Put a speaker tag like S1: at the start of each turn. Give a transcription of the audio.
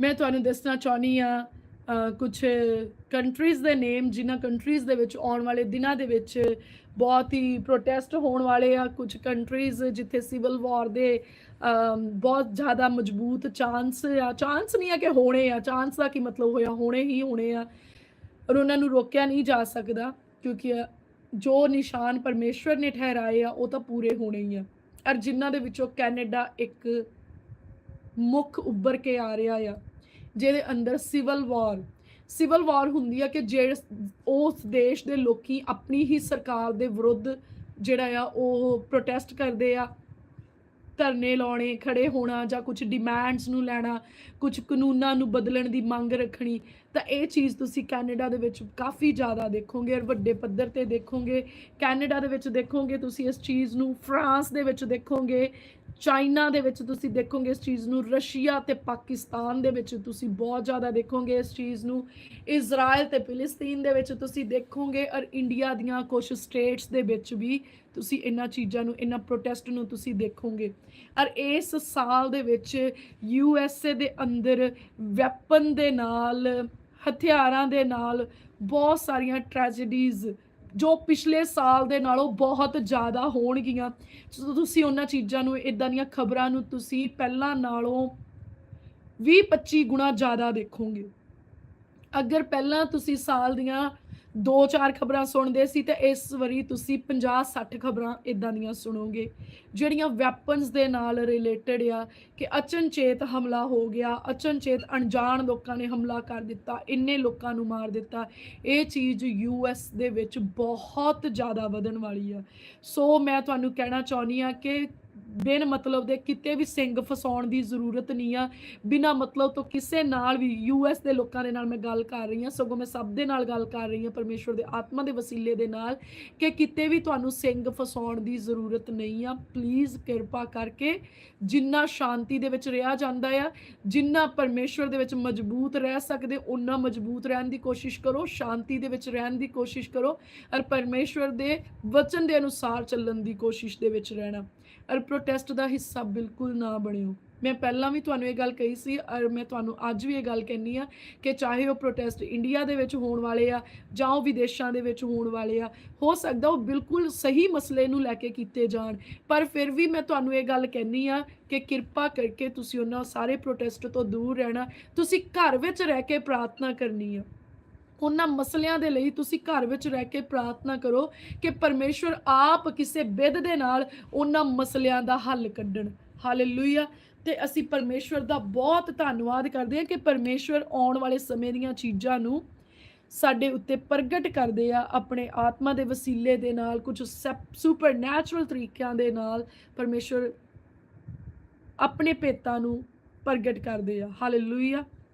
S1: ਮੈਂ ਤੁਹਾਨੂੰ ਦੱਸਣਾ ਚਾਹੁੰਦੀ ਆ ਕੁਝ ਕੰਟਰੀਜ਼ ਦੇ ਨੇਮ ਜਿਨ੍ਹਾਂ ਕੰਟਰੀਜ਼ ਦੇ ਵਿੱਚ ਆਉਣ ਵਾਲੇ ਦਿਨਾਂ ਦੇ ਵਿੱਚ ਬਹੁਤ ਹੀ ਪ੍ਰੋਟੈਸਟ ਹੋਣ ਵਾਲੇ ਆ। ਕੁਝ ਕੰਟਰੀਜ਼ ਜਿੱਥੇ ਸਿਵਲ ਵਾਰ ਦੇ ਬਹੁਤ ਜ਼ਿਆਦਾ ਮਜ਼ਬੂਤ ਚਾਂਸ ਆ। ਚਾਂਸ ਨਹੀਂ ਆ ਕਿ ਹੋਣੇ ਆ। ਚਾਂਸ ਦਾ ਕੀ ਮਤਲਬ ਹੋਇਆ? ਹੋਣੇ ਹੀ ਹੋਣੇ ਆ। ਔਰ ਉਹਨਾਂ ਨੂੰ ਰੋਕਿਆ ਨਹੀਂ ਜਾ ਸਕਦਾ ਕਿਉਂਕਿ ਜੋ ਨਿਸ਼ਾਨ ਪਰਮੇਸ਼ਵਰ ਨੇ ਠਹਿਰਾਏ ਆ, ਉਹ ਤਾਂ ਪੂਰੇ ਹੋਣੇ ਹੀ ਆ। ਔਰ ਜਿਨ੍ਹਾਂ ਦੇ ਵਿੱਚੋਂ ਕੈਨੇਡਾ ਇੱਕ ਮੁੱਖ ਉੱਭਰ ਕੇ ਆ ਰਿਹਾ ਆ। ਜਿਹਦੇ ਅੰਦਰ ਸਿਵਲ ਵਾਰ ਸਿਵਲ ਵਾਰ ਹੁੰਦੀ ਆ ਕਿ ਜਿਹੜੇ ਉਸ ਦੇਸ਼ ਦੇ ਲੋਕੀ ਆਪਣੀ ਹੀ ਸਰਕਾਰ ਦੇ ਵਿਰੁੱਧ ਜਿਹੜਾ ਆ ਉਹ ਪ੍ਰੋਟੈਸਟ ਕਰਦੇ ਆ। ਧਰਨੇ ਲਾਉਣੇ, ਖੜੇ ਹੋਣਾ ਜਾਂ ਕੁਝ ਡਿਮਾਂਡਸ ਨੂੰ ਲੈਣਾ ਕੁਝ ਕਾਨੂੰਨਾਂ ਨੂੰ ਬਦਲਣ ਦੀ ਮੰਗ ਰੱਖਣੀ, ਤਾਂ ਇਹ ਚੀਜ਼ ਤੁਸੀਂ ਕੈਨੇਡਾ ਦੇ ਵਿੱਚ ਕਾਫੀ ਜ਼ਿਆਦਾ ਦੇਖੋਗੇ ਔਰ ਵੱਡੇ ਪੱਧਰ ਤੇ ਦੇਖੋਗੇ। ਕੈਨੇਡਾ ਦੇ ਵਿੱਚ ਦੇਖੋਗੇ ਤੁਸੀਂ ਇਸ ਚੀਜ਼ ਨੂੰ, ਫਰਾਂਸ ਦੇ ਵਿੱਚ ਦੇਖੋਗੇ, ਚਾਈਨਾ ਦੇ ਵਿੱਚ ਤੁਸੀਂ ਦੇਖੋਗੇ ਇਸ ਚੀਜ਼ ਨੂੰ, ਰਸ਼ੀਆ ਤੇ ਪਾਕਿਸਤਾਨ ਦੇ ਵਿੱਚ ਤੁਸੀਂ ਬਹੁਤ ਜ਼ਿਆਦਾ ਦੇਖੋਗੇ ਇਸ ਚੀਜ਼ ਨੂੰ ਇਜ਼ਰਾਈਲ ਤੇ ਫਿਲਿਸਤੀਨ ਦੇ ਵਿੱਚ ਤੁਸੀਂ ਦੇਖੋਗੇ ਔਰ ਇੰਡੀਆ ਦੀਆਂ ਕੁਝ ਸਟੇਟਸ ਦੇ ਵਿੱਚ ਵੀ ਤੁਸੀਂ ਇਹਨਾਂ ਚੀਜ਼ਾਂ ਨੂੰ, ਇਹਨਾਂ ਪ੍ਰੋਟੈਸਟ ਨੂੰ ਤੁਸੀਂ ਦੇਖੋਗੇ। ਔਰ ਇਸ ਸਾਲ ਦੇ ਵਿੱਚ ਯੂ ਐਸ ਏ ਦੇ ਅੰਦਰ ਵੈਪਨ ਦੇ ਨਾਲ, ਹਥਿਆਰਾਂ ਦੇ ਨਾਲ ਬਹੁਤ ਸਾਰੀਆਂ ਟ੍ਰੈਜੇਡੀਜ਼ ਜੋ ਪਿਛਲੇ ਸਾਲ ਦੇ ਨਾਲੋਂ ਬਹੁਤ ਜ਼ਿਆਦਾ ਹੋਣਗੀਆਂ। ਤੁਸੀਂ ਉਹਨਾਂ ਚੀਜ਼ਾਂ ਨੂੰ ਇਦਾਂ ਦੀਆਂ ਖਬਰਾਂ ਨੂੰ ਤੁਸੀਂ ਪਹਿਲਾਂ ਨਾਲੋਂ 20-25 ਗੁਣਾ ਜ਼ਿਆਦਾ ਦੇਖੋਗੇ। ਅਗਰ ਪਹਿਲਾਂ ਤੁਸੀਂ ਸਾਲ ਦੀਆਂ 2-4 ਖਬਰਾਂ ਸੁਣਦੇ ਸੀ ਤੇ ਇਸ ਵਾਰੀ ਤੁਸੀਂ 50-60 ਖਬਰਾਂ ਇਦਾਂ ਦੀਆਂ ਸੁਣੋਗੇ। ਜਿਹੜੀਆਂ ਵੈਪਨਸ ਦੇ ਨਾਲ ਰਿਲੇਟਡ ਆ ਕਿ ਅਚਨਚੇਤ ਹਮਲਾ ਹੋ ਗਿਆ, ਅਚਨਚੇਤ ਅਣਜਾਣ ਲੋਕਾਂ ਨੇ ਹਮਲਾ ਕਰ ਦਿੱਤਾ, ਇੰਨੇ ਲੋਕਾਂ ਨੂੰ ਮਾਰ ਦਿੱਤਾ। ਇਹ ਚੀਜ਼ ਯੂਐਸ ਦੇ ਵਿੱਚ ਬਹੁਤ ਜ਼ਿਆਦਾ ਵਧਣ ਵਾਲੀ ਆ। ਸੋ ਮੈਂ ਤੁਹਾਨੂੰ ਕਹਿਣਾ ਚਾਹੁੰਦੀ ਆ ਕਿ ਬਿਨ ਮਤਲਬ ਦੇ ਕਿਤੇ ਵੀ ਸਿੰਘ ਫਸਾਉਣ ਦੀ ਜ਼ਰੂਰਤ ਨਹੀਂ ਆ। ਬਿਨਾ ਮਤਲਬ ਤੋਂ ਕਿਸੇ ਨਾਲ ਵੀ ਯੂਐਸ ਦੇ ਲੋਕਾਂ ਦੇ ਨਾਲ ਮੈਂ ਗੱਲ ਕਰ ਰਹੀ ਹਾਂ, ਸਗੋਂ ਮੈਂ ਸਭ ਦੇ ਨਾਲ ਗੱਲ ਕਰ ਰਹੀ ਹਾਂ ਪਰਮੇਸ਼ਵਰ ਦੇ ਆਤਮਾ ਦੇ ਵਸੀਲੇ ਦੇ ਨਾਲ ਕਿ ਕਿਤੇ ਵੀ ਤੁਹਾਨੂੰ ਸਿੰਘ ਫਸਾਉਣ ਦੀ ਜ਼ਰੂਰਤ ਨਹੀਂ ਆ। ਪਲੀਜ਼ ਕਿਰਪਾ ਕਰਕੇ ਜਿੰਨਾ ਸ਼ਾਂਤੀ ਦੇ ਵਿੱਚ ਰਿਹਾ ਜਾਂਦਾ ਆ, ਜਿੰਨਾ ਪਰਮੇਸ਼ਵਰ ਦੇ ਵਿੱਚ ਮਜ਼ਬੂਤ ਰਹਿ ਸਕਦੇ ਉਹਨਾਂ ਮਜ਼ਬੂਤ ਰਹਿਣ ਦੀ ਕੋਸ਼ਿਸ਼ ਕਰੋ, ਸ਼ਾਂਤੀ ਦੇ ਵਿੱਚ ਰਹਿਣ ਦੀ ਕੋਸ਼ਿਸ਼ ਕਰੋ, ਔਰ ਪਰਮੇਸ਼ਵਰ ਦੇ ਵਚਨ ਦੇ ਅਨੁਸਾਰ ਚੱਲਣ ਦੀ ਕੋਸ਼ਿਸ਼ ਦੇ ਵਿੱਚ ਰਹਿਣਾ। ਔਰ ਪ੍ਰੋਟੈਸਟ ਦਾ ਹਿੱਸਾ ਬਿਲਕੁਲ ਨਾ ਬਣਿਓ। ਮੈਂ ਪਹਿਲਾਂ ਵੀ ਤੁਹਾਨੂੰ ਇਹ ਗੱਲ ਕਹੀ ਸੀ ਔਰ ਮੈਂ ਤੁਹਾਨੂੰ ਅੱਜ ਵੀ ਇਹ ਗੱਲ ਕਹਿਣੀ ਆ ਕਿ ਚਾਹੇ ਉਹ ਪ੍ਰੋਟੈਸਟ ਇੰਡੀਆ ਦੇ ਵਿੱਚ ਹੋਣ ਵਾਲੇ ਆ ਜਾਂ ਉਹ ਵਿਦੇਸ਼ਾਂ ਦੇ ਵਿੱਚ ਹੋਣ ਵਾਲੇ ਆ, ਹੋ ਸਕਦਾ ਉਹ ਬਿਲਕੁਲ ਸਹੀ ਮਸਲੇ ਨੂੰ ਲੈ ਕੇ ਕੀਤੇ ਜਾਣ। ਪਰ ਫਿਰ ਵੀ ਮੈਂ ਤੁਹਾਨੂੰ ਇਹ ਗੱਲ ਕਹਿਣੀ ਆ ਕਿ ਕਿਰਪਾ ਕਰਕੇ ਤੁਸੀਂ ਉਹਨਾਂ ਸਾਰੇ ਪ੍ਰੋਟੈਸਟ ਤੋਂ ਦੂਰ ਰਹਿਣਾ। ਤੁਸੀਂ ਘਰ ਵਿੱਚ ਰਹਿ ਕੇ ਪ੍ਰਾਰਥਨਾ ਕਰਨੀ ਆ। ਉਹਨਾਂ ਮਸਲਿਆਂ ਦੇ ਲਈ ਤੁਸੀਂ ਘਰ ਵਿੱਚ ਰਹਿ ਕੇ ਪ੍ਰਾਰਥਨਾ ਕਰੋ ਕਿ ਪਰਮੇਸ਼ਵਰ ਆਪ ਕਿਸੇ ਬਿਧ ਦੇ ਨਾਲ ਉਹਨਾਂ ਮਸਲਿਆਂ ਦਾ ਹੱਲ ਕੱਢਣ। ਹਾਲੇਲੂਇਆ ਤੇ ਅਸੀਂ ਪਰਮੇਸ਼ਵਰ ਦਾ ਬਹੁਤ ਧੰਨਵਾਦ ਕਰਦੇ ਹਾਂ ਕਿ ਪਰਮੇਸ਼ਵਰ ਆਉਣ ਵਾਲੇ ਸਮੇਂ ਦੀਆਂ ਚੀਜ਼ਾਂ ਨੂੰ ਸਾਡੇ ਉੱਤੇ ਪ੍ਰਗਟ ਕਰਦੇ ਆ, ਆਪਣੇ ਆਤਮਾ ਦੇ ਵਸੀਲੇ ਦੇ ਨਾਲ, ਕੁਝ ਸੁਪਰਨੈਚੁਰਲ ਤਰੀਕਿਆਂ ਦੇ ਨਾਲ ਪਰਮੇਸ਼ਵਰ ਆਪਣੇ ਭੇਤਾਂ ਨੂੰ ਪ੍ਰਗਟ ਕਰਦੇ ਆ। ਹਾਲੇਲੂਇਆ